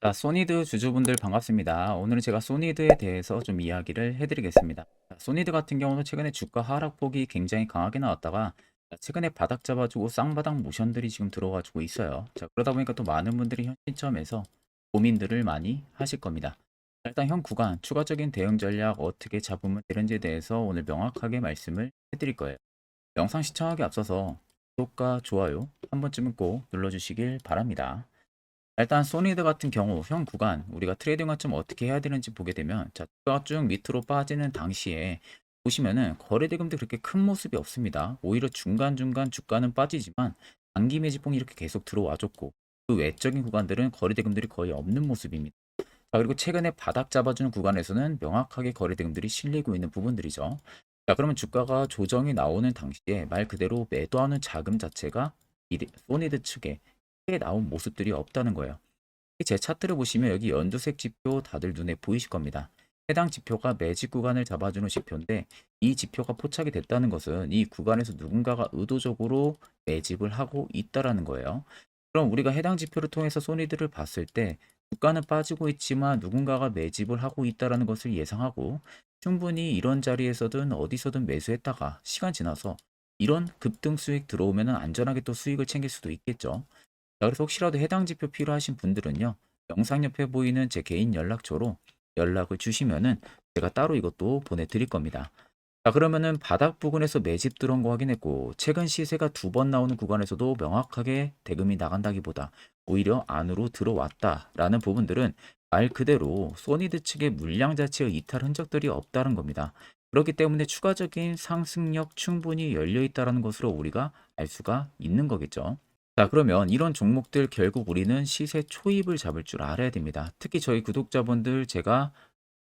자, 소니드 주주분들 반갑습니다. 오늘은 제가 소니드에 대해서 좀 이야기를 해드리겠습니다. 자, 소니드 같은 경우는 최근에 주가 하락폭이 굉장히 강하게 나왔다가 자, 최근에 바닥 잡아주고 쌍바닥 모션들이 지금 들어가지고 있어요. 자, 그러다 보니까 또 많은 분들이 현 시점에서 고민들을 많이 하실 겁니다. 자, 일단 현 구간 추가적인 대응 전략 어떻게 잡으면 되는지에 대해서 오늘 명확하게 말씀을 해드릴 거예요. 영상 시청하기 앞서서 구독과 좋아요 한 번쯤은 꼭 눌러주시길 바랍니다. 일단 소니드 같은 경우 현 구간 우리가 트레이딩 관점 어떻게 해야 되는지 보게 되면 자쭉 밑으로 빠지는 당시에 보시면은 거래 대금도 그렇게 큰 모습이 없습니다. 오히려 중간중간 주가는 빠지지만 단기 매집봉이 이렇게 계속 들어와 줬고 그 외적인 구간들은 거래 대금들이 거의 없는 모습입니다. 자 그리고 최근에 바닥 잡아주는 구간에서는 명확하게 거래 대금들이 실리고 있는 부분들이죠. 자 그러면 주가가 조정이 나오는 당시에 말 그대로 매도하는 자금 자체가 이 소니드 측에 나온 모습들이 없다는 거예요. 제 차트를 보시면 여기 연두색 지표 다들 눈에 보이실 겁니다. 해당 지표가 매집 구간을 잡아주는 지표인데 이 지표가 포착이 됐다는 것은 이 구간에서 누군가가 의도적으로 매집을 하고 있다라는 거예요. 그럼 우리가 해당 지표를 통해서 소니드를 봤을 때 주가는 빠지고 있지만 누군가가 매집을 하고 있다라는 것을 예상하고 충분히 이런 자리에서든 어디서든 매수했다가 시간 지나서 이런 급등 수익 들어오면 안전하게 또 수익을 챙길 수도 있겠죠. 자, 그래서 혹시라도 해당 지표 필요하신 분들은요, 영상 옆에 보이는 제 개인 연락처로 연락을 주시면은 제가 따로 이것도 보내드릴 겁니다. 자, 그러면은 바닥 부근에서 매집 들어온 거 확인했고, 최근 시세가 두 번 나오는 구간에서도 명확하게 대금이 나간다기보다 오히려 안으로 들어왔다라는 부분들은 말 그대로 소니드 측의 물량 자체의 이탈 흔적들이 없다는 겁니다. 그렇기 때문에 추가적인 상승력 충분히 열려 있다는 것으로 우리가 알 수가 있는 거겠죠. 자, 그러면 이런 종목들 결국 우리는 시세 초입을 잡을 줄 알아야 됩니다. 특히 저희 구독자분들 제가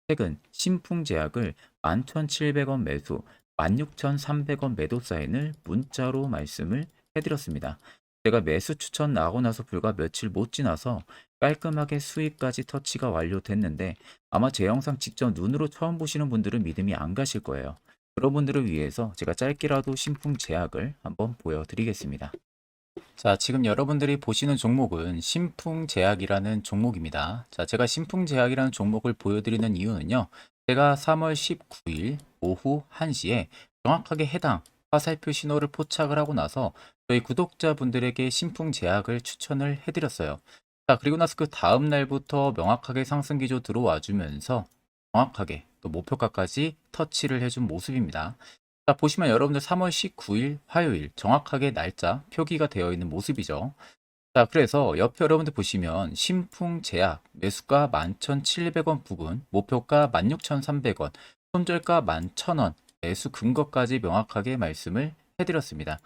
최근 신풍 제약을 11,700원 매수, 16,300원 매도 사인을 문자로 말씀을 해드렸습니다. 제가 매수 추천 나고 나서 불과 며칠 못 지나서 깔끔하게 수익까지 터치가 완료됐는데 아마 제 영상 직접 눈으로 처음 보시는 분들은 믿음이 안 가실 거예요. 그런 분들을 위해서 제가 짧게라도 신풍 제약을 한번 보여드리겠습니다. 자, 지금 여러분들이 보시는 종목은 신풍제약이라는 종목입니다. 자, 제가 신풍제약이라는 종목을 보여드리는 이유는요. 제가 3월 19일 오후 1시에 정확하게 해당 화살표 신호를 포착을 하고 나서 저희 구독자분들에게 신풍제약을 추천을 해드렸어요. 자, 그리고 나서 그 다음 날부터 명확하게 상승 기조 들어와 주면서 정확하게 또 목표가까지 터치를 해준 모습입니다. 자, 보시면 여러분들 3월 19일 화요일 정확하게 날짜 표기가 되어 있는 모습이죠. 자, 그래서 옆에 여러분들 보시면 신풍제약 매수가 11,700원 부근, 목표가 16,300원, 손절가 11,000원, 매수 근거까지 명확하게 말씀을 해드렸습니다.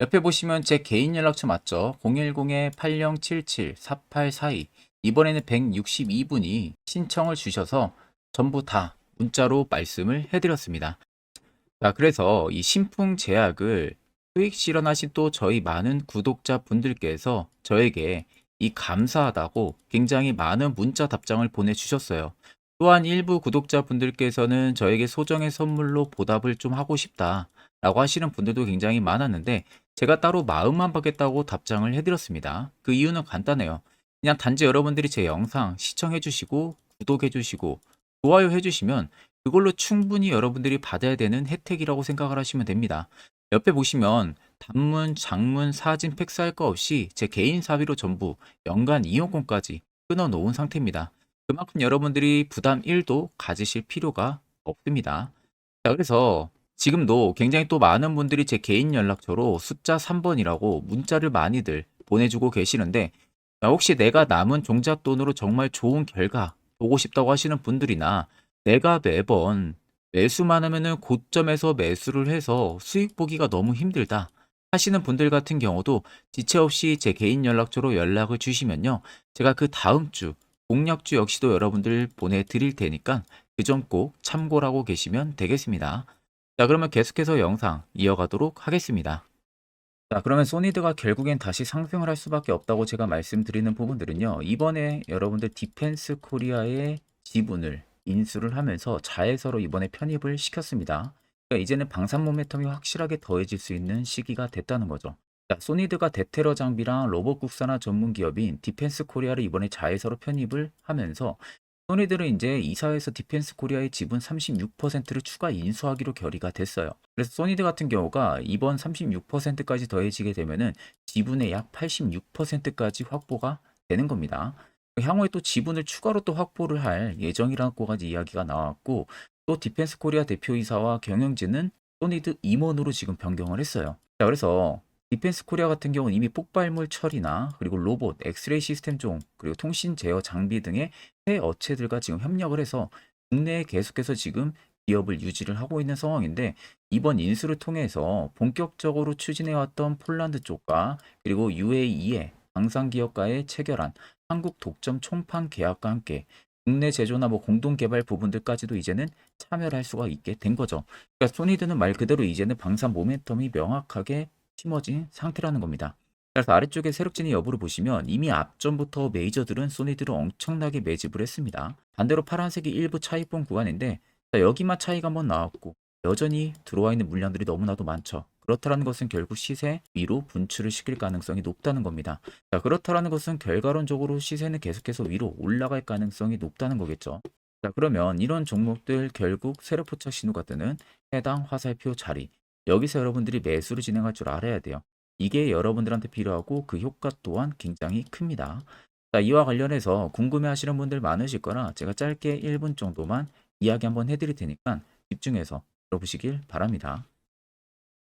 옆에 보시면 제 개인 연락처 맞죠? 010-8077-4842 이번에는 162분이 신청을 주셔서 전부 다 문자로 말씀을 해드렸습니다. 자, 그래서 이 신풍 제약을 수익 실현하신 또 저희 많은 구독자 분들께서 저에게 이 감사하다고 굉장히 많은 문자 답장을 보내주셨어요. 또한 일부 구독자 분들께서는 저에게 소정의 선물로 보답을 좀 하고 싶다 라고 하시는 분들도 굉장히 많았는데 제가 따로 마음만 받겠다고 답장을 해드렸습니다. 그 이유는 간단해요. 그냥 단지 여러분들이 제 영상 시청해주시고 구독해주시고 좋아요 해주시면 그걸로 충분히 여러분들이 받아야 되는 혜택이라고 생각을 하시면 됩니다. 옆에 보시면 단문, 장문, 사진, 팩스 할 거 없이 제 개인 사비로 전부 연간 이용권까지 끊어 놓은 상태입니다. 그만큼 여러분들이 부담 1도 가지실 필요가 없습니다. 자, 그래서 지금도 굉장히 또 많은 분들이 제 개인 연락처로 숫자 3번이라고 문자를 많이들 보내주고 계시는데 자, 혹시 내가 남은 종잣돈으로 정말 좋은 결과 보고 싶다고 하시는 분들이나 내가 매번 매수만 하면은 고점에서 매수를 해서 수익 보기가 너무 힘들다 하시는 분들 같은 경우도 지체 없이 제 개인 연락처로 연락을 주시면요. 제가 그 다음 주 공략주 역시도 여러분들 보내드릴 테니까 그 점 꼭 참고를 하고 계시면 되겠습니다. 자, 그러면 계속해서 영상 이어가도록 하겠습니다. 자, 그러면 소니드가 결국엔 다시 상승을 할 수밖에 없다고 제가 말씀드리는 부분들은요. 이번에 여러분들 디펜스 코리아의 지분을 인수를 하면서 자회사로 이번에 편입을 시켰습니다. 그러니까 이제는 방산 모멘텀이 확실하게 더해질 수 있는 시기가 됐다는 거죠. 자, 소니드가 대테러 장비랑 로봇 국산화 전문 기업인 디펜스 코리아를 이번에 자회사로 편입을 하면서 소니들은 이제 이사회에서 디펜스 코리아의 지분 36%를 추가 인수하기로 결의가 됐어요. 그래서 소니드 같은 경우가 이번 36%까지 더해지게 되면은 지분의 약 86%까지 확보가 되는 겁니다. 향후에 또 지분을 추가로 또 확보를 할 예정이라고까지 이야기가 나왔고 또 디펜스 코리아 대표이사와 경영진은 소니드 임원으로 지금 변경을 했어요. 자, 그래서 디펜스 코리아 같은 경우는 이미 폭발물 처리나 그리고 로봇, 엑스레이 시스템 종, 그리고 통신 제어 장비 등의 새 업체들과 지금 협력을 해서 국내에 계속해서 지금 기업을 유지를 하고 있는 상황인데 이번 인수를 통해서 본격적으로 추진해왔던 폴란드 쪽과 그리고 UAE의 방산 기업과의 체결한 한국 독점 총판 계약과 함께 국내 제조나 뭐 공동 개발 부분들까지도 이제는 참여를 할 수가 있게 된 거죠. 그러니까 소니드는 말 그대로 이제는 방산 모멘텀이 명확하게 심어진 상태라는 겁니다. 그래서 아래쪽에 세력진의 여부를 보시면 이미 앞전부터 메이저들은 소니드를 엄청나게 매집을 했습니다. 반대로 파란색이 일부 차익본 구간인데 자, 여기만 차이가 한번 나왔고 여전히 들어와 있는 물량들이 너무나도 많죠. 그렇다는 것은 결국 시세 위로 분출을 시킬 가능성이 높다는 겁니다. 자, 그렇다는 것은 결과론적으로 시세는 계속해서 위로 올라갈 가능성이 높다는 거겠죠. 자, 그러면 이런 종목들 결국 세력포착 신호가 뜨는 해당 화살표 자리. 여기서 여러분들이 매수를 진행할 줄 알아야 돼요. 이게 여러분들한테 필요하고 그 효과 또한 굉장히 큽니다. 자, 이와 관련해서 궁금해 하시는 분들 많으실 거라 제가 짧게 1분 정도만 이야기 한번 해드릴 테니까 집중해서 들어보시길 바랍니다.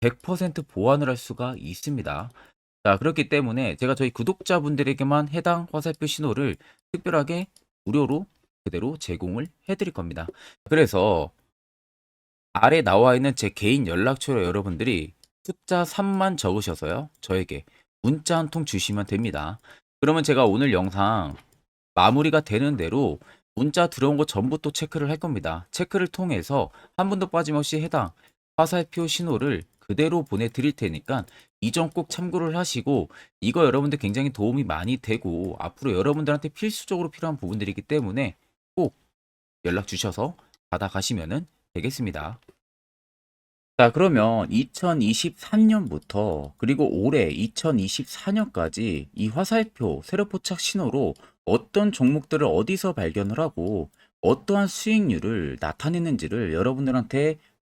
100% 보완을 할 수가 있습니다. 자, 그렇기 때문에 제가 저희 구독자분들에게만 해당 화살표 신호를 특별하게 무료로 그대로 제공을 해드릴 겁니다. 그래서 아래 나와 있는 제 개인 연락처로 여러분들이 숫자 3만 적으셔서요. 저에게 문자 한 통 주시면 됩니다. 그러면 제가 오늘 영상 마무리가 되는 대로 문자 들어온 거 전부 또 체크를 할 겁니다. 체크를 통해서 한 분도 빠짐없이 해당 화살표 신호를 그대로 보내드릴 테니까 이 점 꼭 참고를 하시고 이거 여러분들 굉장히 도움이 많이 되고 앞으로 여러분들한테 필수적으로 필요한 부분들이기 때문에 꼭 연락 주셔서 받아가시면 되겠습니다. 자, 그러면 2023년부터 그리고 올해 2024년까지 이 화살표 세력 포착 신호로 어떤 종목들을 어디서 발견을 하고 어떠한 수익률을 나타내는지를 여러분들한테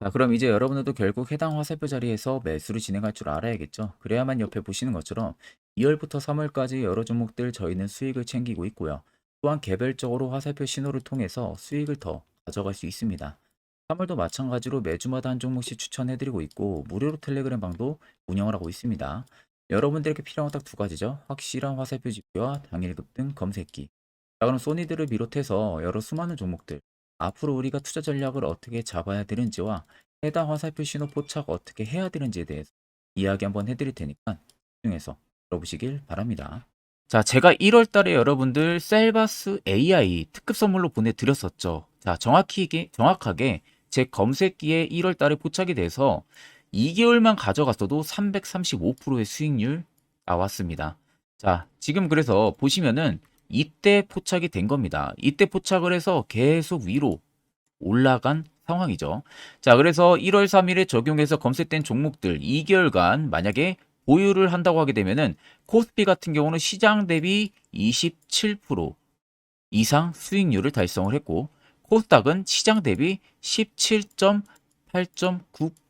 자, 그럼 이제 여러분들도 결국 해당 화살표 자리에서 매수를 진행할 줄 알아야겠죠. 그래야만 옆에 보시는 것처럼 2월부터 3월까지 여러 종목들 저희는 수익을 챙기고 있고요. 또한 개별적으로 화살표 신호를 통해서 수익을 더 가져갈 수 있습니다. 3월도 마찬가지로 매주마다 한 종목씩 추천해드리고 있고 무료로 텔레그램 방도 운영을 하고 있습니다. 여러분들에게 필요한 건 딱 두 가지죠. 확실한 화살표 지표와 당일 급등 검색기. 자, 그럼 소니들을 비롯해서 여러 수많은 종목들 앞으로 우리가 투자 전략을 어떻게 잡아야 되는지와 해당 화살표 신호 포착 어떻게 해야 되는지에 대해서 이야기 한번 해드릴 테니까 집중해서 들어보시길 바랍니다. 자, 제가 1월 달에 여러분들 셀바스 AI 특급 선물로 보내드렸었죠. 자, 정확히, 정확하게 제 검색기에 1월 달에 포착이 돼서 2개월만 가져갔어도 335%의 수익률 나왔습니다. 자, 지금 그래서 보시면은 이때 포착이 된 겁니다. 이때 포착을 해서 계속 위로 올라간 상황이죠. 자, 그래서 1월 3일에 적용해서 검색된 종목들 2개월간 만약에 보유를 한다고 하게 되면은 코스피 같은 경우는 시장 대비 27% 이상 수익률을 달성을 했고 코스닥은 시장 대비 17.8.9%